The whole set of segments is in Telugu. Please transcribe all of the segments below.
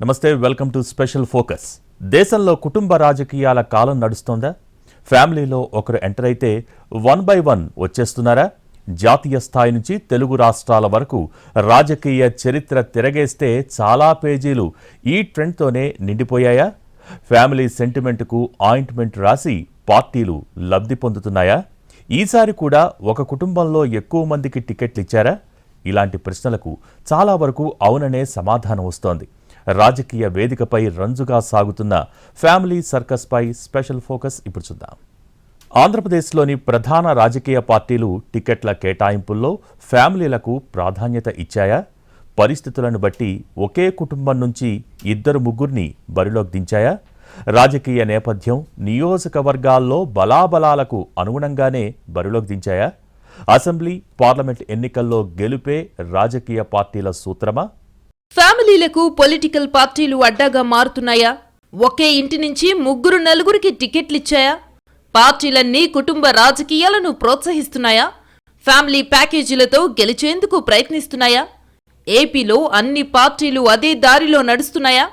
నమస్తే వెల్కమ్ టు స్పెషల్ ఫోకస్. దేశంలో కుటుంబ రాజకీయాల కాలం నడుస్తోందా? ఫ్యామిలీలో ఒకరు ఎంటర్ అయితే వన్ బై వన్ వచ్చేస్తున్నారా? జాతీయ స్థాయి నుంచి తెలుగు రాష్ట్రాల వరకు రాజకీయ చరిత్ర తిరగేస్తే చాలా పేజీలు ఈ ట్రెండ్తోనే నిండిపోయాయా? ఫ్యామిలీ సెంటిమెంట్కు ఆయింట్మెంట్ రాసి పార్టీలు లబ్ధి పొందుతున్నాయా? ఈసారి కూడా ఒక కుటుంబంలో ఎక్కువ మందికి టికెట్లు ఇచ్చారా? ఇలాంటి ప్రశ్నలకు చాలా వరకు అవుననే సమాధానం వస్తోంది. రాజకీయ వేదికపై రంజుగా సాగుతున్న ఫ్యామిలీ సర్కస్పై స్పెషల్ ఫోకస్ ఇప్పుడు చూద్దాం. ఆంధ్రప్రదేశ్లోని ప్రధాన రాజకీయ పార్టీలు టికెట్ల కేటాయింపుల్లో ఫ్యామిలీలకు ప్రాధాన్యత ఇచ్చాయా? పరిస్థితులను బట్టి ఒకే కుటుంబం నుంచి ఇద్దరు ముగ్గురిని బరిలోకి దించాయా? రాజకీయ నేపథ్యం నియోజకవర్గాల్లో బలాబలాలకు అనుగుణంగానే బరిలోకి దించాయా? అసెంబ్లీ పార్లమెంట్ ఎన్నికల్లో గెలుపే రాజకీయ పార్టీల సూత్రమా? ఫ్యామిలీలకు పొలిటికల్ పార్టీలు అడ్డాగా మారుతున్నాయా? ఒకే ఇంటి నుంచి ముగ్గురు నలుగురికి టికెట్లిచ్చాయా? పార్టీలన్నీ కుటుంబ రాజకీయాలను ప్రోత్సహిస్తున్నాయా? ఫ్యామిలీ ప్యాకేజీలతో గెలిచేందుకు ప్రయత్నిస్తున్నాయా? ఏపీలో అన్ని పార్టీలు అదే దారిలో నడుస్తున్నాయా?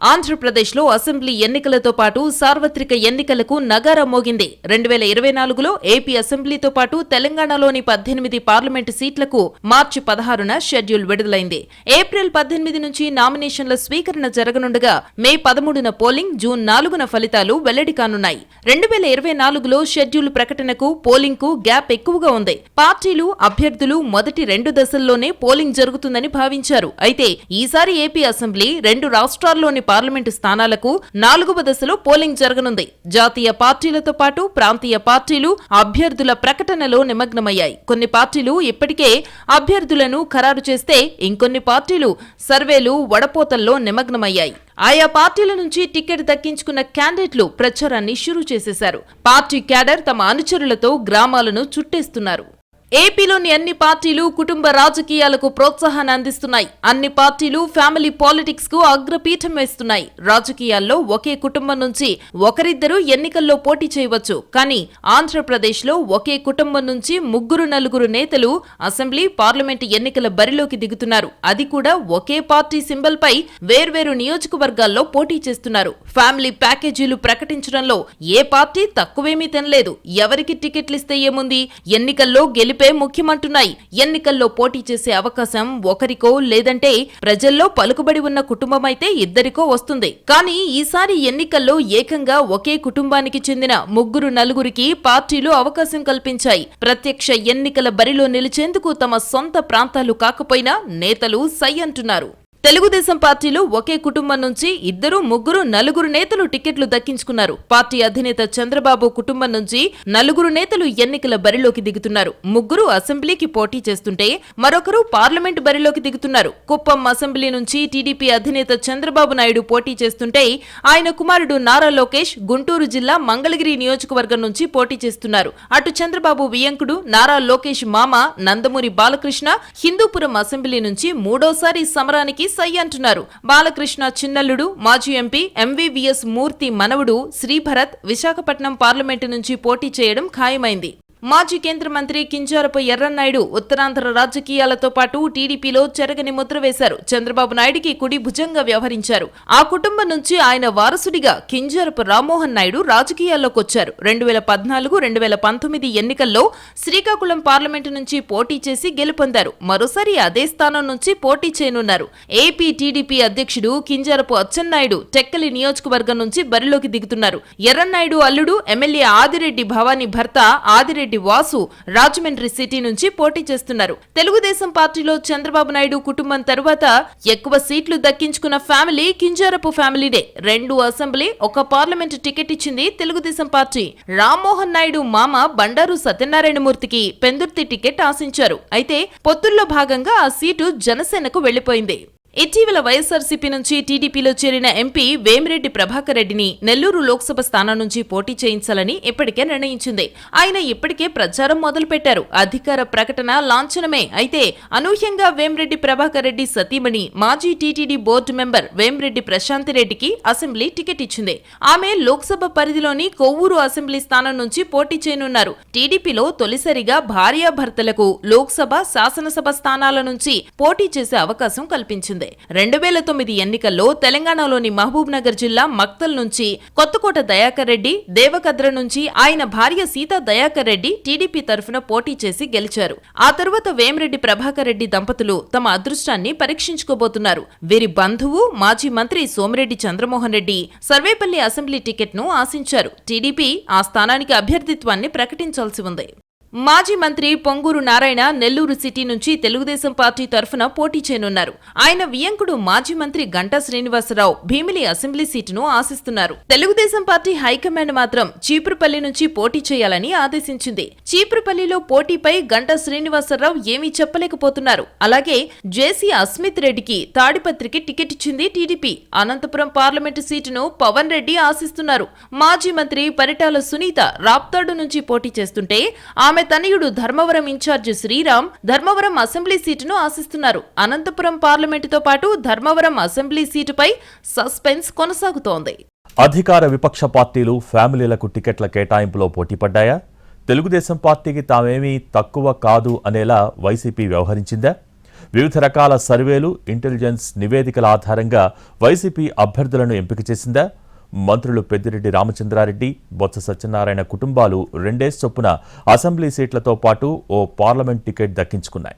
ఆంధ్రప్రదేశ్లో అసెంబ్లీ ఎన్నికలతో పాటు సార్వత్రిక ఎన్నికలకు నగారా మోగింది. రెండు వేల ఇరవై నాలుగులో ఏపీ అసెంబ్లీతో పాటు తెలంగాణలోని పద్దెనిమిది పార్లమెంటు సీట్లకు మార్చి పదహారున షెడ్యూల్ విడుదలైంది. ఏప్రిల్ పద్దెనిమిది నుంచి నామినేషన్ల స్వీకరణ జరగనుండగా మే పదమూడున పోలింగ్ జూన్ నాలుగున ఫలితాలు వెల్లడి కానున్నాయి. రెండు వేల ఇరవై నాలుగులో షెడ్యూల్ ప్రకటనకు పోలింగ్కు గ్యాప్ ఎక్కువగా ఉంది. పార్టీలు అభ్యర్థులు మొదటి రెండు దశల్లోనే పోలింగ్ జరుగుతుందని భావించారు. అయితే ఈసారి ఏపీ అసెంబ్లీ రెండు రాష్ట్రాల్లోని పార్లమెంటు స్థానాలకు నాలుగవ దశలో పోలింగ్ జరగనుంది. జాతీయ పార్టీలతో పాటు ప్రాంతీయ పార్టీలు అభ్యర్థుల ప్రకటనలో నిమగ్నమయ్యాయి. కొన్ని పార్టీలు ఇప్పటికే అభ్యర్థులను ఖరారు చేస్తే ఇంకొన్ని పార్టీలు సర్వేలు వడపోతల్లో నిమగ్నమయ్యాయి. ఆయా పార్టీల నుంచి టికెట్ దక్కించుకున్న క్యాండిడేట్లు ప్రచారాన్ని షురూ చేసేశారు. పార్టీ క్యాడర్ తమ అనుచరులతో గ్రామాలను చుట్టేస్తున్నారు. ఏపీలోని అన్ని పార్టీలు కుటుంబ రాజకీయాలకు ప్రోత్సాహాన్ని అందిస్తున్నాయి. అన్ని పార్టీలు ఫ్యామిలీ పాలిటిక్స్కు అగ్రపీఠం వేస్తున్నాయి. రాజకీయాల్లో ఒకే కుటుంబం నుంచి ఒకరిద్దరు ఎన్నికల్లో పోటీ చేయవచ్చు. కానీ ఆంధ్రప్రదేశ్లో ఒకే కుటుంబం నుంచి ముగ్గురు నలుగురు నేతలు అసెంబ్లీ పార్లమెంటు ఎన్నికల బరిలోకి దిగుతున్నారు. అది కూడా ఒకే పార్టీ సింబల్ పై వేర్వేరు నియోజకవర్గాల్లో పోటీ చేస్తున్నారు. ఫ్యామిలీ ప్యాకేజీలు ప్రకటించడంలో ఏ పార్టీ తక్కువేమీ తినలేదు. ఎవరికి టికెట్లు ఇస్తే ఏముంది? ఎన్నికల్లో గెలిపి ముఖ్యమంటున్నాయి. ఎన్నికల్లో పోటీ చేసే అవకాశం ఒకరికో లేదంటే ప్రజల్లో పలుకుబడి ఉన్న కుటుంబమైతే ఇద్దరికో వస్తుంది. కానీ ఈసారి ఎన్నికల్లో ఏకంగా ఒకే కుటుంబానికి చెందిన ముగ్గురు నలుగురికి పార్టీలు అవకాశం కల్పించాయి. ప్రత్యక్ష ఎన్నికల బరిలో నిలిచేందుకు తమ సొంత ప్రాంతాలు కాకపోయినా నేతలు సై అంటున్నారు. తెలుగుదేశం పార్టీలో ఒకే కుటుంబం నుంచి ఇద్దరు ముగ్గురు నలుగురు నేతలు టికెట్లు దక్కించుకున్నారు. పార్టీ అధినేత చంద్రబాబు కుటుంబం నుంచి నలుగురు నేతలు ఎన్నికల బరిలోకి దిగుతున్నారు. ముగ్గురు అసెంబ్లీకి పోటీ చేస్తుంటే మరొకరు పార్లమెంట్ బరిలోకి దిగుతున్నారు. కుప్పం అసెంబ్లీ నుంచి టీడీపీ అధినేత చంద్రబాబు నాయుడు పోటీ చేస్తుంటే ఆయన కుమారుడు నారా లోకేష్ గుంటూరు జిల్లా మంగళగిరి నియోజకవర్గం నుంచి పోటీ చేస్తున్నారు. అటు చంద్రబాబు వియంకుడు నారా లోకేష్ మామ నందమూరి బాలకృష్ణ హిందూపురం అసెంబ్లీ నుంచి మూడోసారి సమరానికి సై అంటున్నారు. బాలకృష్ణ చిన్నల్లుడు మాజీ ఎంపీ ఎంవీవీఎస్ మూర్తి మనవుడు శ్రీభరత్ విశాఖపట్నం పార్లమెంటు నుంచి పోటీ చేయడం ఖాయమైంది. మాజీ కేంద్ర మంత్రి కింజారపు ఎర్రన్నాయుడు ఉత్తరాంధ్ర రాజకీయాలతో పాటు టీడీపీలో చెరగని ముద్ర వేశారు. చంద్రబాబు నాయుడికి కుడి భుజంగా వ్యవహరించారు. ఆ కుటుంబం నుంచి ఆయన వారసుడిగా కింజారపు రామ్మోహన్ నాయుడు రాజకీయాల్లోకి వచ్చారు. రెండు వేల పద్నాలుగు రెండు వేల పంతొమ్మిది ఎన్నికల్లో శ్రీకాకుళం పార్లమెంటు నుంచి పోటీ చేసి గెలుపొందారు. మరోసారి అదే స్థానం నుంచి పోటీ చేయనున్నారు. ఏపీ టీడీపీ అధ్యక్షుడు కింజారపు అచ్చెన్నాయుడు టెక్కలి నియోజకవర్గం నుంచి బరిలోకి దిగుతున్నారు. ఎర్రన్నాయుడు అల్లుడు ఎమ్మెల్యే ఆదిరెడ్డి భవానీ భర్త ఆదిరెడ్డి వాసు రాజమండ్రి సిటీ నుంచి పోటీ చేస్తున్నారు. తెలుగుదేశం పార్టీలో చంద్రబాబు నాయుడు కుటుంబం తరువాత ఎక్కువ సీట్లు దక్కించుకున్న ఫ్యామిలీ కింజారపు ఫ్యామిలీనే. రెండు అసెంబ్లీ ఒక పార్లమెంట్ టికెట్ ఇచ్చింది తెలుగుదేశం పార్టీ. రామ్మోహన్ నాయుడు మామ బండారు సత్యనారాయణమూర్తికి పెందుర్తి టికెట్ ఆశించారు. అయితే పొత్తుల్లో భాగంగా ఆ సీటు జనసేనకు వెళ్ళిపోయింది ఇటీవల వైఎస్ఆర్సీపీ నుంచి టీడీపీలో చేరిన ఎంపీ వేమిరెడ్డి ప్రభాకర్ రెడ్డిని నెల్లూరు లోక్సభ స్థానం నుంచి పోటీ చేయించాలని ఇప్పటికే నిర్ణయించింది. ఆయన ఇప్పటికే ప్రచారం మొదలుపెట్టారు. అధికార ప్రకటన లాంఛనమే. అయితే అనూహ్యంగా వేమిరెడ్డి ప్రభాకర్ రెడ్డి సతీమణి మాజీ TTD board member Vemireddy Prashant రెడ్డికి అసెంబ్లీ టికెట్ ఇచ్చింది. ఆమె లోక్సభ పరిధిలోని కొవ్వూరు అసెంబ్లీ స్థానం నుంచి పోటీ చేయనున్నారు. టీడీపీలో తొలిసారిగా భార్యాభర్తలకు లోక్సభ శాసనసభ స్థానాల నుంచి పోటీ చేసే అవకాశం కల్పించింది. తెలిసిందే రెండు వేల తొమ్మిది ఎన్నికల్లో తెలంగాణలోని మహబూబ్ నగర్ జిల్లా మక్తల్ నుంచి కొత్తకోట దయాకర్ రెడ్డి దేవకద్ర నుంచి ఆయన భార్య సీతా దయాకర్ రెడ్డి టీడీపీ తరఫున పోటీ చేసి గెలిచారు. ఆ తరువాత వేమిరెడ్డి ప్రభాకర్ రెడ్డి దంపతులు తమ అదృష్టాన్ని పరీక్షించుకోబోతున్నారు. వీరి బంధువు మాజీ మంత్రి సోమిరెడ్డి చంద్రమోహన్ రెడ్డి సర్వేపల్లి అసెంబ్లీ టికెట్ను ఆశించారు. టీడీపీ ఆ స్థానానికి అభ్యర్థిత్వాన్ని ప్రకటించాల్సి ఉంది. మాజీ మంత్రి పొంగూరు నారాయణ నెల్లూరు సిటీ నుంచి తెలుగుదేశం పార్టీ తరఫున పోటీ చేయనున్నారు. ఆయన వియంకుడు మాజీ మంత్రి గంటా శ్రీనివాసరావు భీమిలి అసెంబ్లీ సీటును ఆశిస్తున్నారు. తెలుగుదేశం పార్టీ హైకమాండ్ మాత్రం చీపురుపల్లి నుంచి పోటీ చేయాలని ఆదేశించింది. చీపురుపల్లిలో పోటీపై గంటా శ్రీనివాసరావు ఏమీ చెప్పలేకపోతున్నారు. అలాగే జేసీ అస్మిత్ రెడ్డికి తాడిపత్రికి టికెట్ ఇచ్చింది టీడీపీ. అనంతపురం పార్లమెంటు సీటును పవన్ రెడ్డి ఆశిస్తున్నారు. మాజీ మంత్రి పరిటాల సునీత రాప్తాడు నుంచి పోటీ చేస్తుంటే ఆమె తనయుడు ధర్మవరం ఇన్ఛార్జి శ్రీరామ్ ధర్మవరం అసెంబ్లీ సీటును ఆశిస్తున్నారు. అనంతపురం పార్లమెంటుతో పాటు ధర్మవరం అసెంబ్లీ సీటుపై సస్పెన్స్ కొనసాగుతోంది. అధికార విపక్ష పార్టీలు ఫ్యామిలీలకు టికెట్ల కేటాయింపులో పోటీపడ్డాయా తెలుగుదేశం పార్టీకి తామేమీ తక్కువ కాదు అనేలా వైసీపీ వ్యవహరించిందా? వివిధ రకాల సర్వేలు ఇంటెలిజెన్స్ నివేదికల ఆధారంగా వైసీపీ అభ్యర్థులను ఎంపిక చేసిందా? మంత్రులు పెద్దిరెడ్డి రామచంద్రారెడ్డి బొత్స సత్యనారాయణ కుటుంబాలు రెండేసి చొప్పున అసెంబ్లీ సీట్లతో పాటు ఓ పార్లమెంట్ టికెట్ దక్కించుకున్నాయి.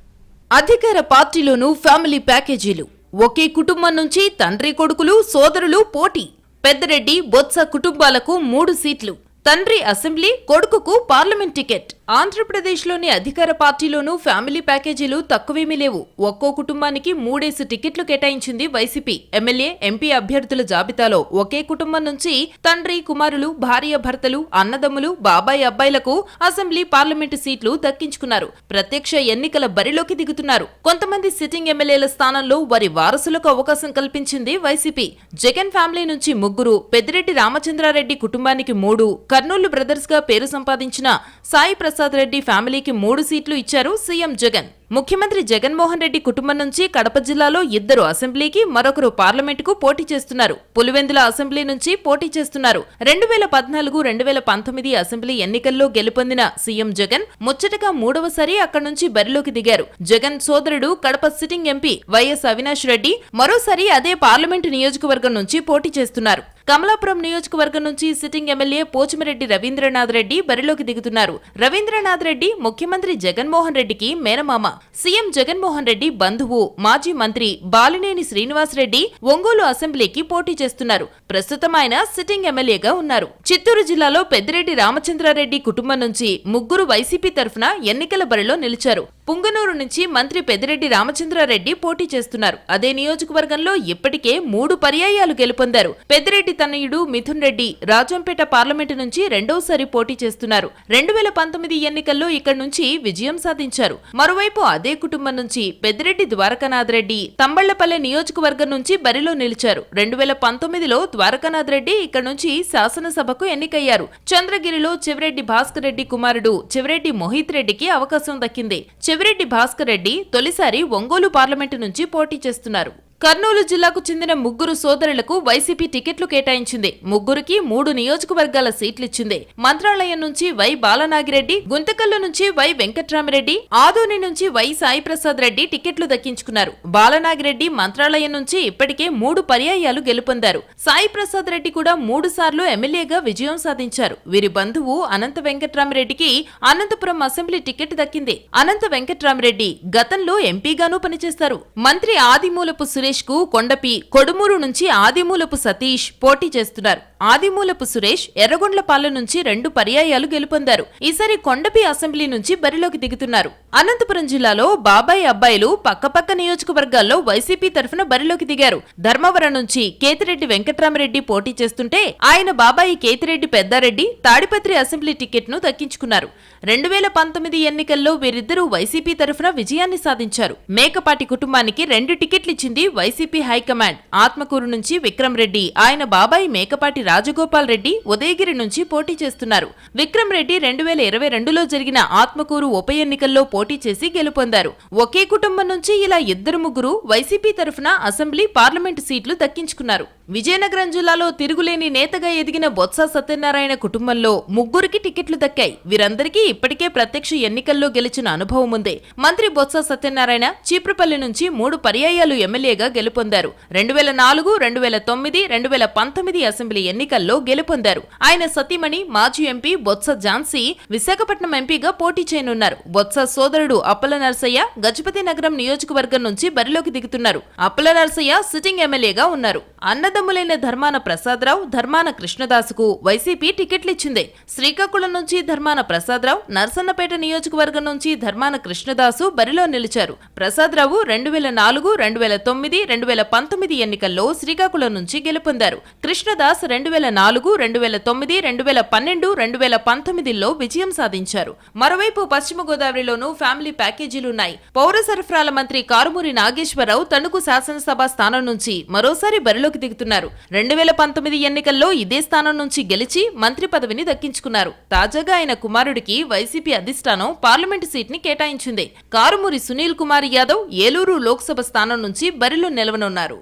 అధికార పార్టీలోనూ ఫ్యామిలీ ప్యాకేజీలు. ఒకే కుటుంబం నుంచి తండ్రి కొడుకులు సోదరులు పోటీ. పెద్దరెడ్డి బొత్స కుటుంబాలకు మూడు సీట్లు. తండ్రి అసెంబ్లీ కొడుకుకు పార్లమెంట్ టికెట్. ఆంధ్రప్రదేశ్లోని అధికార పార్టీలోనూ ఫ్యామిలీ ప్యాకేజీలు తక్కువేమీ లేవు. ఒక్కో కుటుంబానికి మూడేసి టికెట్లు కేటాయించింది వైసీపీ. ఎమ్మెల్యే ఎంపీ అభ్యర్థుల జాబితాలో ఒకే కుటుంబం నుంచి తండ్రి కుమారులు భార్య భర్తలు అన్నదమ్ములు బాబాయ్ అబ్బాయిలకు అసెంబ్లీ పార్లమెంటు సీట్లు దక్కించుకున్నారు. ప్రత్యక్ష ఎన్నికల బరిలోకి దిగుతున్నారు. కొంతమంది సిట్టింగ్ ఎమ్మెల్యేల స్థానంలో వారి వారసులకు అవకాశం కల్పించింది వైసీపీ. జగన్ ఫ్యామిలీ నుంచి ముగ్గురు పెద్దిరెడ్డి రామచంద్రారెడ్డి కుటుంబానికి మూడు కర్నూలు బ్రదర్స్గా పేరు సంపాదించిన సాయి ప్రసాద్ రెడ్డి ఫ్యామిలీకి మూడు సీట్లు ఇచ్చారు సీఎం జగన్. ముఖ్యమంత్రి జగన్మోహన్ రెడ్డి కుటుంబం నుంచి కడప జిల్లాలో ఇద్దరు అసెంబ్లీకి మరొకరు పార్లమెంటుకు పోటీ చేస్తున్నారు. పులివెందుల అసెంబ్లీ నుంచి పోటీ చేస్తున్నారు. రెండు వేల పద్నాలుగు రెండు వేల పంతొమ్మిది అసెంబ్లీ ఎన్నికల్లో గెలుపొందిన సీఎం జగన్ ముచ్చటగా మూడవసారి అక్కడి నుంచి బరిలోకి దిగారు. జగన్ సోదరుడు Kadapa sitting MP YS Avinash Reddy మరోసారి అదే పార్లమెంటు నియోజకవర్గం నుంచి పోటీ చేస్తున్నారు. కమలాపురం నియోజకవర్గం నుంచి సిట్టింగ్ ఎమ్మెల్యే పోచిమరెడ్డి రవీంద్రనాథ్ రెడ్డి బరిలోకి దిగుతున్నారు. రవీంద్రనాథ్ రెడ్డి ముఖ్యమంత్రి జగన్మోహన్ రెడ్డికి మేనమామ. సీఎం జగన్మోహన్ రెడ్డి బంధువు మాజీ మంత్రి బాలినేని శ్రీనివాస్ రెడ్డి ఒంగోలు అసెంబ్లీకి పోటీ చేస్తున్నారు. ప్రస్తుతం ఆయన సిట్టింగ్ ఎమ్మెల్యేగా ఉన్నారు. చిత్తూరు జిల్లాలో పెద్దిరెడ్డి రామచంద్రారెడ్డి కుటుంబం నుంచి ముగ్గురు వైసీపీ తరఫున ఎన్నికల బరిలో నిలిచారు. పుంగనూరు నుంచి మంత్రి పెద్దిరెడ్డి రామచంద్రారెడ్డి పోటీ చేస్తున్నారు. అదే నియోజకవర్గంలో ఇప్పటికే మూడు పర్యాయాలు గెలుపొందారు. పెద్దిరెడ్డి తనయుడు మిథున్ రెడ్డి రాజంపేట పార్లమెంటు నుంచి రెండోసారి పోటీ చేస్తున్నారు. రెండు వేల పంతొమ్మిది ఎన్నికల్లో ఇక్కడి నుంచి విజయం సాధించారు. మరోవైపు అదే కుటుంబం నుంచి పెద్దిరెడ్డి ద్వారకానాథ్ రెడ్డి తంబళ్ళపల్లె నియోజకవర్గం నుంచి బరిలో నిలిచారు. రెండు వేల పంతొమ్మిదిలో ద్వారకానాథ్ రెడ్డి ఇక్కడ నుంచి శాసనసభకు ఎన్నికయ్యారు. చంద్రగిరిలో చెవిరెడ్డి భాస్కర్ రెడ్డి కుమారుడు చెవిరెడ్డి మోహిత్ రెడ్డికి అవకాశం దక్కింది. చెవిరెడ్డి భాస్కర్ రెడ్డి తొలిసారి ఒంగోలు పార్లమెంటు నుంచి పోటీ చేస్తున్నారు. కర్నూలు జిల్లాకు చెందిన ముగ్గురు సోదరులకు వైసీపీ టికెట్లు కేటాయించింది. ముగ్గురికి మూడు నియోజకవర్గాల సీట్లిచ్చింది. మంత్రాలయం నుంచి వై బాలనాగిరెడ్డి గుంతకల్లు నుంచి వై వెంకట్రామిరెడ్డి ఆదోని నుంచి వై సాయి ప్రసాద్ రెడ్డి టికెట్లు దక్కించుకున్నారు. బాలనాగిరెడ్డి మంత్రాలయం నుంచి ఇప్పటికే మూడు పర్యాయాలు గెలుపొందారు. సాయి ప్రసాద్ రెడ్డి కూడా మూడు సార్లు ఎమ్మెల్యేగా విజయం సాధించారు. వీరి బంధువు అనంత వెంకట్రామిరెడ్డికి అనంతపురం అసెంబ్లీ టికెట్ దక్కింది. అనంత వెంకట్రామిరెడ్డి గతంలో ఎంపీగానూ పనిచేస్తారు. మంత్రి ఆదిమూలపు సురేష్ కు కొండపి కొడుమూరు నుంచి ఆదిమూలపు సతీష్ పోటీ చేస్తున్నారు. ఆదిమూలపు సురేష్ ఎర్రగొండ్లపాలెం నుంచి రెండు పర్యాయాలు గెలుపొందారు. ఈసారి కొండపి అసెంబ్లీ నుంచి బరిలోకి దిగుతున్నారు. అనంతపురం జిల్లాలో బాబాయ్ అబ్బాయిలు పక్కపక్క నియోజకవర్గాల్లో వైసీపీ తరఫున బరిలోకి దిగారు. ధర్మవరం నుంచి కేతిరెడ్డి వెంకట్రామరెడ్డి పోటీ చేస్తుంటే ఆయన బాబాయి కేతిరెడ్డి పెద్దారెడ్డి తాడిపత్రి అసెంబ్లీ టికెట్ను దక్కించుకున్నారు. రెండు వేల పంతొమ్మిది ఎన్నికల్లో వీరిద్దరూ వైసీపీ తరఫున విజయాన్ని సాధించారు. మేకపాటి కుటుంబానికి రెండు టికెట్లిచ్చింది వైసీపీ హైకమాండ్. ఆత్మకూరు నుంచి విక్రమ్ రెడ్డి ఆయన బాబాయి మేకపాటి రాజగోపాల్ రెడ్డి ఉదయగిరి నుంచి పోటీ చేస్తున్నారు. విక్రమ్ రెడ్డి రెండు వేల ఇరవై రెండులో జరిగిన ఆత్మకూరు ఉప ఎన్నికల్లో పోటీ చేసి గెలుపొందారు. ఒకే కుటుంబం నుంచి ఇలా ఇద్దరు ముగ్గురు వైసీపీ తరఫున అసెంబ్లీ పార్లమెంటు సీట్లు దక్కించుకున్నారు. విజయనగరం జిల్లాలో తిరుగులేని నేతగా ఎదిగిన బొత్స సత్యనారాయణ కుటుంబంలో ముగ్గురికి టికెట్లు దక్కాయి. వీరందరికీ ఇప్పటికే ప్రత్యక్ష ఎన్నికల్లో గెలిచిన అనుభవం ఉంది. మంత్రి బొత్స సత్యనారాయణ చీప్రపల్లి నుంచి మూడు పర్యాయాలు ఎమ్మెల్యేగా గెలుపొందారు. రెండు వేల నాలుగు రెండు వేల తొమ్మిది రెండు వేల పంతొమ్మిది అసెంబ్లీ ఎన్నికల్లో గెలుపొందారు. ఆయన సతీమణి మాజీ ఎంపీ బొత్స ఝాన్సీ విశాఖపట్నం ఎంపీగా పోటీ చేయనున్నారు. బొత్స సోదరుడు అప్పల నరసయ్య గజపతి నగరం నియోజకవర్గం నుంచి బరిలోకి దిగుతున్నారు. అప్పల నరసయ్య సిట్టింగ్ ఎమ్మెల్యేగా ఉన్నారు. అన్నద అన్నదమ్ములైన ధర్మాన ప్రసాదరావు ధర్మాన కృష్ణదాసుకు వైసీపీ టికెట్లిచ్చింది. శ్రీకాకుళం నుంచి ధర్మాన ప్రసాదరావు నర్సన్నపేట నియోజకవర్గం నుంచి ధర్మాన కృష్ణదాసు బరిలో నిలిచారు. ప్రసాదరావు రెండు వేల నాలుగు రెండు వేల తొమ్మిది రెండు వేల పంతొమ్మిది ఎన్నికల్లో శ్రీకాకుళం నుంచి గెలుపొందారు. కృష్ణదాస్ రెండు వేల నాలుగు రెండు వేల తొమ్మిది రెండు వేల పన్నెండు రెండు వేల పంతొమ్మిదిలో విజయం సాధించారు. మరోవైపు పశ్చిమ గోదావరిలోనూ ఫ్యామిలీ ప్యాకేజీలున్నాయి. పౌర సరఫరాల మంత్రి కారుమూరి నాగేశ్వరరావు తణుకు శాసనసభ స్థానం నుంచి మరోసారి బరిలోకి దిగుతున్నారు. రెండు వేల పంతొమ్మిది ఎన్నికల్లో ఇదే స్థానం నుంచి గెలిచి మంత్రి పదవిని దక్కించుకున్నారు. తాజాగా ఆయన కుమారుడికి వైసీపీ అధిష్టానం పార్లమెంటు సీట్ని కేటాయించింది. కారుమూరి సునీల్ కుమార్ యాదవ్ ఏలూరు లోక్సభ స్థానం నుంచి బరిలో నిలవనున్నారు.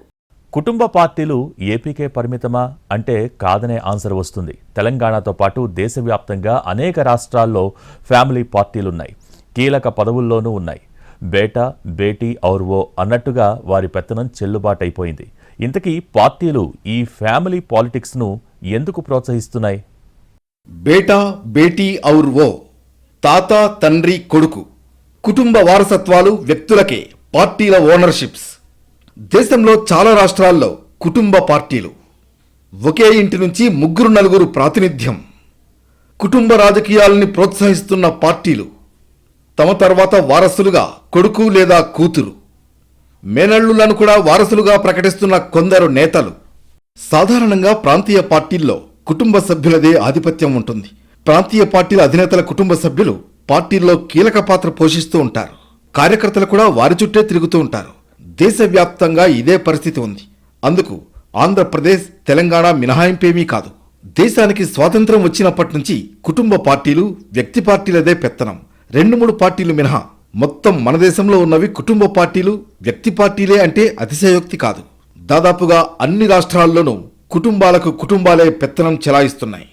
కుటుంబ పార్టీలు ఏపీకే పరిమితమా అంటే కాదనే ఆన్సర్ వస్తుంది. తెలంగాణతో పాటు దేశవ్యాప్తంగా అనేక రాష్ట్రాల్లో ఫ్యామిలీ పార్టీలున్నాయి. కీలక పదవుల్లోనూ ఉన్నాయి. బేటా బేటీ ఔర్ ఓ అన్నట్టుగా వారి పెత్తనం చెల్లుబాటైపోయింది. ఇంతకీ పార్టీలు ఈ ఫ్యామిలీ పాలిటిక్స్ను ఎందుకు ప్రోత్సహిస్తున్నాయి? బేటా బేటీ ఔర్ ఓ తాత తండ్రి కొడుకు కుటుంబ వారసత్వాలు వ్యక్తులకే పార్టీల ఓనర్షిప్స్. దేశంలో చాలా రాష్ట్రాల్లో కుటుంబ పార్టీలు. ఒకే ఇంటి నుంచి ముగ్గురు నలుగురు ప్రాతినిధ్యం. కుటుంబ రాజకీయాలని ప్రోత్సహిస్తున్న పార్టీలు. తమ తర్వాత వారసులుగా కొడుకు లేదా కూతురు. మేనళ్ళులను కూడా వారసులుగా ప్రకటిస్తున్న కొందరు నేతలు. సాధారణంగా ప్రాంతీయ పార్టీల్లో కుటుంబ సభ్యులదే ఆధిపత్యం ఉంటుంది. ప్రాంతీయ పార్టీల అధినేతల కుటుంబ సభ్యులు పార్టీల్లో కీలక పాత్ర పోషిస్తూ ఉంటారు. కార్యకర్తలు కూడా వారి చుట్టే తిరుగుతూ ఉంటారు. దేశవ్యాప్తంగా ఇదే పరిస్థితి ఉంది. అందుకు ఆంధ్రప్రదేశ్ తెలంగాణ మినహాయింపేమీ కాదు. దేశానికి స్వాతంత్రం వచ్చినప్పటి నుంచి కుటుంబ పార్టీలు వ్యక్తి పార్టీలదే పెత్తనం. రెండు మూడు పార్టీలు మినహా. మొత్తం మన దేశంలో ఉన్నవి కుటుంబ పార్టీలు వ్యక్తి పార్టీలే అంటే అతిశయోక్తి కాదు. దాదాపుగా అన్ని రాష్ట్రాల్లోనూ కుటుంబాలకు కుటుంబాలే పెత్తనం చెలాయిస్తున్నాయి.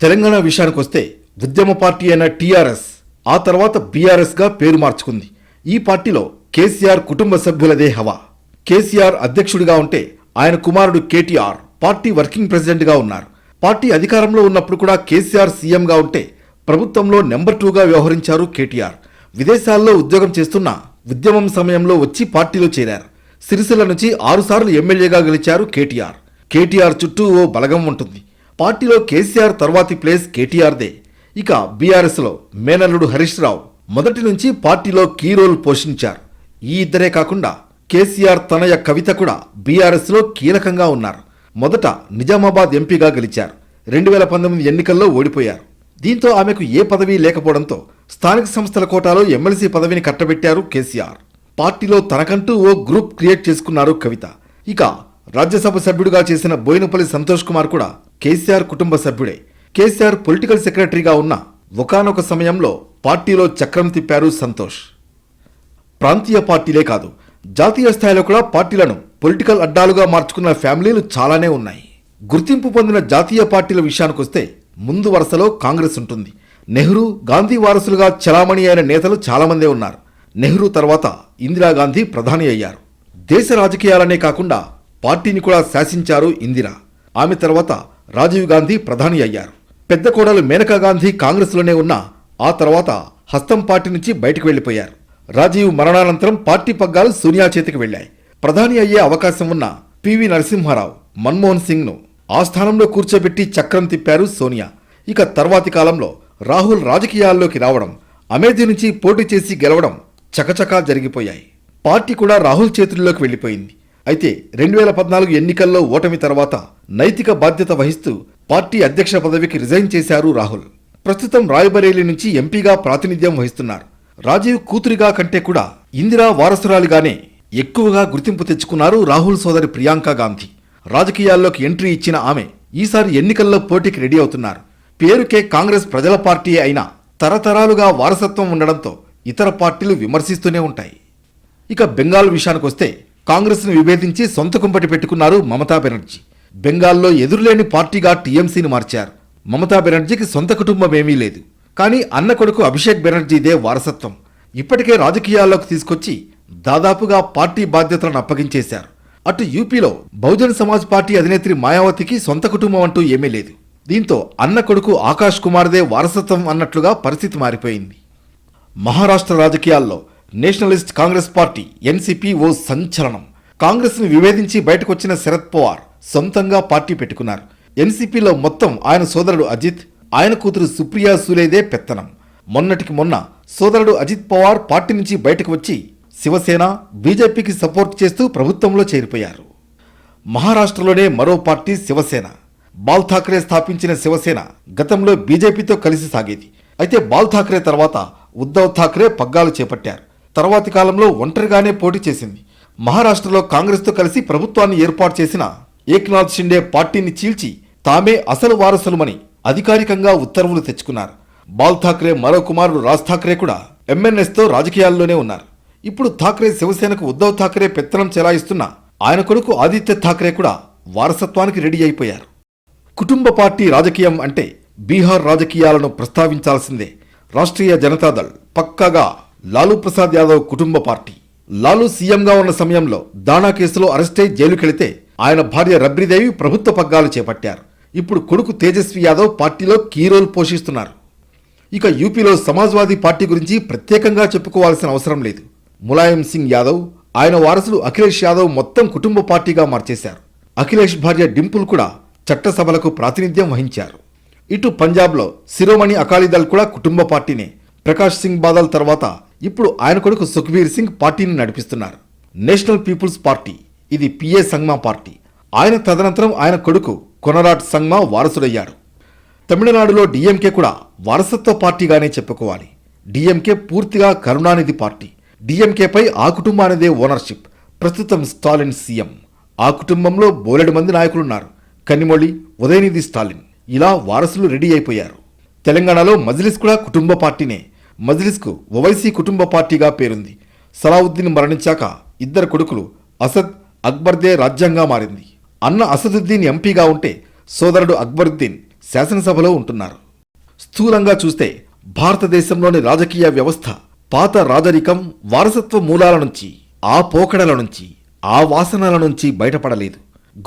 తెలంగాణ విషయానికి వస్తే ఉద్యమ పార్టీ అయిన టీఆర్ఎస్ ఆ తర్వాత బీఆర్ఎస్గా పేరు మార్చుకుంది. ఈ పార్టీలో కేసీఆర్ కుటుంబ సభ్యులదే హవా. కేసీఆర్ అధ్యక్షుడిగా ఉంటే ఆయన కుమారుడు కేటీఆర్ పార్టీ వర్కింగ్ ప్రెసిడెంట్గా ఉన్నారు. పార్టీ అధికారంలో ఉన్నప్పుడు కూడా కేసీఆర్ సీఎంగా ఉంటే ప్రభుత్వంలో నెంబర్ టూగా వ్యవహరించారు కేటీఆర్. విదేశాల్లో ఉద్యోగం చేస్తున్న ఉద్యమం సమయంలో వచ్చి పార్టీలో చేరారు. సిరిసిల్ల నుంచి ఆరుసార్లు ఎమ్మెల్యేగా గెలిచారు కేటీఆర్. కేటీఆర్ చుట్టూ ఓ బలగం ఉంటుంది. పార్టీలో కేసీఆర్ తర్వాతి ప్లేస్ కేటీఆర్దే. ఇక బీఆర్ఎస్లో మేనల్లుడు హరీష్ రావు మొదటి నుంచి పార్టీలో కీ రోల్ పోషించారు. ఈ ఇద్దరే కాకుండా కేసీఆర్ తనయ కవిత కూడా బీఆర్ఎస్లో కీలకంగా ఉన్నారు. మొదట నిజామాబాద్ ఎంపీగా గెలిచారు. రెండు వేల పంతొమ్మిది ఎన్నికల్లో ఓడిపోయారు. దీంతో ఆమెకు ఏ పదవి లేకపోవడంతో స్థానిక సంస్థల కోటాలో ఎమ్మెల్సీ పదవిని కట్టబెట్టారు కేసీఆర్. పార్టీలో తనకంటూ ఓ గ్రూప్ క్రియేట్ చేసుకున్నారు కవిత. ఇక రాజ్యసభ సభ్యుడిగా చేసిన బోయినపల్లి సంతోష్ కుమార్ కూడా కేసీఆర్ కుటుంబ సభ్యుడే. కేసీఆర్ పొలిటికల్ సెక్రటరీగా ఉన్న ఒకానొక సమయంలో పార్టీలో చక్రం తిప్పారు సంతోష్. ప్రాంతీయ పార్టీలే కాదు జాతీయ స్థాయిలో కూడా పార్టీలను పొలిటికల్ అడ్డాలుగా మార్చుకున్న ఫ్యామిలీలు చాలానే ఉన్నాయి. గుర్తింపు పొందిన జాతీయ పార్టీల విషయానికొస్తే ముందు వరుసలో కాంగ్రెస్ ఉంటుంది. నెహ్రూ గాంధీ వారసులుగా చలామణి అయిన నేతలు చాలామందే ఉన్నారు. నెహ్రూ తర్వాత ఇందిరాగాంధీ ప్రధాని అయ్యారు. దేశ రాజకీయాలనే కాకుండా పార్టీని కూడా శాసించారు ఇందిరా. ఆమె తర్వాత రాజీవ్ గాంధీ ప్రధాని అయ్యారు. పెద్ద కోడలు మేనకా గాంధీ కాంగ్రెస్లోనే ఉన్నా ఆ తర్వాత హస్తం పార్టీ నుంచి బయటకు వెళ్ళిపోయారు రాజీవ్ మరణానంతరం పార్టీ పగ్గాలు సోనియా చేతికి వెళ్ళాయి ప్రధాని అయ్యే అవకాశం ఉన్న పివి నరసింహారావు మన్మోహన్ సింగ్ను ఆ స్థానంలో కూర్చోబెట్టి చక్రం తిప్పారు సోనియా. ఇక తర్వాతి కాలంలో రాహుల్ రాజకీయాల్లోకి రావడం అమేథీ నుంచి పోటీ చేసి గెలవడం చకచకా జరిగిపోయాయి. పార్టీ కూడా రాహుల్ చేతుల్లోకి వెళ్ళిపోయింది. అయితే రెండు వేల పద్నాలుగు ఎన్నికల్లో ఓటమి తర్వాత నైతిక బాధ్యత వహిస్తూ పార్టీ అధ్యక్ష పదవికి రిజైన్ చేశారు రాహుల్. ప్రస్తుతం రాయబరేలీ నుంచి ఎంపీగా ప్రాతినిధ్యం వహిస్తున్నారు. రాజీవ్ కూతురిగా కంటే కూడా ఇందిరా వారసురాలిగానే ఎక్కువగా గుర్తింపు తెచ్చుకున్నారు రాహుల్ సోదరి ప్రియాంక గాంధీ. రాజకీయాల్లోకి ఎంట్రీ ఇచ్చిన ఆమె ఈసారి ఎన్నికల్లో పోటీకి రెడీ అవుతున్నారు. పేరుకే కాంగ్రెస్ ప్రజల పార్టీ అయినా తరతరాలుగా వారసత్వం ఉండడంతో ఇతర పార్టీలు విమర్శిస్తూనే ఉంటాయి. ఇక బెంగాల్ విషయానికొస్తే కాంగ్రెస్ను విభేదించి సొంత కుంపటి పెట్టుకున్నారు మమతా బెనర్జీ. బెంగాల్లో ఎదురులేని పార్టీగా టీఎంసీని మార్చారు. మమతా బెనర్జీకి సొంత కుటుంబం ఏమీ లేదు. కానీ అన్న కొడుకు అభిషేక్ బెనర్జీదే వారసత్వం. ఇప్పటికే రాజకీయాల్లోకి తీసుకొచ్చి దాదాపుగా పార్టీ బాధ్యతలను అప్పగించేశారు. అటు యూపీలో బహుజన్ సమాజ్ పార్టీ అధినేత్రి మాయావతికి సొంత కుటుంబం అంటూ ఏమీ లేదు. దీంతో అన్న కొడుకు ఆకాష్ కుమార్దే వారసత్వం అన్నట్లుగా పరిస్థితి మారిపోయింది. మహారాష్ట్ర రాజకీయాల్లో నేషనలిస్ట్ కాంగ్రెస్ పార్టీ ఎన్సీపీ ఓ సంచలనం. కాంగ్రెస్ని విభేదించి బయటకొచ్చిన శరద్ పవార్ సొంతంగా పార్టీ పెట్టుకున్నారు. ఎన్సీపీలో మొత్తం ఆయన సోదరుడు అజిత్ ఆయన కూతురు సుప్రియా సూలేదే పెత్తనం. మొన్నటికి మొన్న సోదరుడు అజిత్ పవార్ పార్టీ నుంచి బయటకు వచ్చి శివసేన బీజేపీకి సపోర్ట్ చేస్తూ ప్రభుత్వంలో చేరిపోయారు. మహారాష్ట్రలోనే మరో పార్టీ శివసేన. బాల్ ఠాక్రే స్థాపించిన శివసేన గతంలో బీజేపీతో కలిసి సాగేది. అయితే బాల్ ఠాక్రే తర్వాత ఉద్ధవ్ ఠాక్రే పగ్గాలు చేపట్టారు. తర్వాతి కాలంలో ఒంటరిగానే పోటీ చేసింది. మహారాష్ట్రలో కాంగ్రెస్తో కలిసి ప్రభుత్వాన్ని ఏర్పాటు చేసిన ఏక్నాథ్ షిండే పార్టీని చీల్చి తామే అసలు వారసులమని అధికారికంగా ఉత్తర్వులు తెచ్చుకున్నారు. బాల్ ఠాక్రే మరో కుమారుడు రాజ్ ఠాక్రే కూడా ఎంఎన్ఎస్తో రాజకీయాల్లోనే ఉన్నారు. ఇప్పుడు ఠాక్రే శివసేనకు ఉద్ధవ్ ఠాక్రే పెత్తనం చెలాయిస్తున్న ఆయన కొడుకు ఆదిత్య ఠాక్రే కూడా వారసత్వానికి రెడీ అయిపోయారు. కుటుంబ పార్టీ రాజకీయం అంటే బీహార్ రాజకీయాలను ప్రస్తావించాల్సిందే. రాష్ట్రీయ జనతాదళ్ పక్కాగా లాలూ ప్రసాద్ యాదవ్ కుటుంబ పార్టీ. లాలూ సీఎంగా ఉన్న సమయంలో దాణా కేసులో అరెస్టై జైలుకెళితే ఆయన భార్య రబ్రీదేవి ప్రభుత్వ పగ్గాలు చేపట్టారు. ఇప్పుడు కొడుకు తేజస్వి యాదవ్ పార్టీలో కీ రోల్ పోషిస్తున్నారు. ఇక యూపీలో సమాజ్వాదీ పార్టీ గురించి ప్రత్యేకంగా చెప్పుకోవాల్సిన అవసరం లేదు. ములాయం సింగ్ యాదవ్ ఆయన వారసుడు అఖిలేష్ యాదవ్ మొత్తం కుటుంబ పార్టీగా మార్చేశారు. అఖిలేష్ భార్య డింపుల్ కూడా చట్టసభలకు ప్రాతినిధ్యం వహించారు. ఇటు పంజాబ్లో శిరోమణి అకాలీదళ్ కూడా కుటుంబ పార్టీనే. ప్రకాష్ సింగ్ బాదల్ తర్వాత ఇప్పుడు ఆయన కొడుకు సుఖ్బీర్ సింగ్ పార్టీని నడిపిస్తున్నారు. నేషనల్ పీపుల్స్ పార్టీ ఇది పిఏ సంగ్మా పార్టీ. ఆయన తదనంతరం ఆయన కొడుకు కొనరాట్ సంగ్మా వారసుడయ్యారు. తమిళనాడులో డిఎంకే కూడా వారసత్వ పార్టీగానే చెప్పుకోవాలి. డిఎంకే పూర్తిగా కరుణానిధి పార్టీ. డిఎంకేపై ఆ కుటుంబానిదే ఓనర్షిప్. ప్రస్తుతం స్టాలిన్ సీఎం. ఆ కుటుంబంలో బోలెడు మంది నాయకులున్నారు. కన్నిమొళి ఉదయనిధి స్టాలిన్ ఇలా వారసులు రెడీ అయిపోయారు. తెలంగాణలో మజ్లిస్ కూడా కుటుంబ పార్టీనే. మజ్లిస్కు ఒవైసీ కుటుంబ పార్టీగా పేరుంది. సలావుద్దీన్ మరణించాక ఇద్దరు కొడుకులు అసద్ అక్బర్దే రాజ్యంగా మారింది. అన్న అసదుద్దీన్ ఎంపీగా ఉంటే సోదరుడు అక్బరుద్దీన్ శాసనసభలో ఉంటున్నారు. స్థూలంగా చూస్తే భారతదేశంలోని రాజకీయ వ్యవస్థ పాత రాజరికం వారసత్వ మూలాల నుంచి ఆ పోకడల నుంచి ఆ వాసనల నుంచి బయటపడలేదు.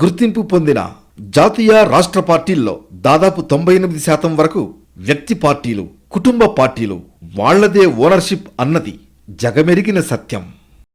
గుర్తింపు పొందిన జాతీయ రాష్ట్ర పార్టీల్లో దాదాపు తొంభై ఎనిమిది శాతం వరకు వ్యక్తి పార్టీలు కుటుంబ పార్టీలు వాళ్ళదే ఓనర్షిప్ అన్నది జగమెరిగిన సత్యం.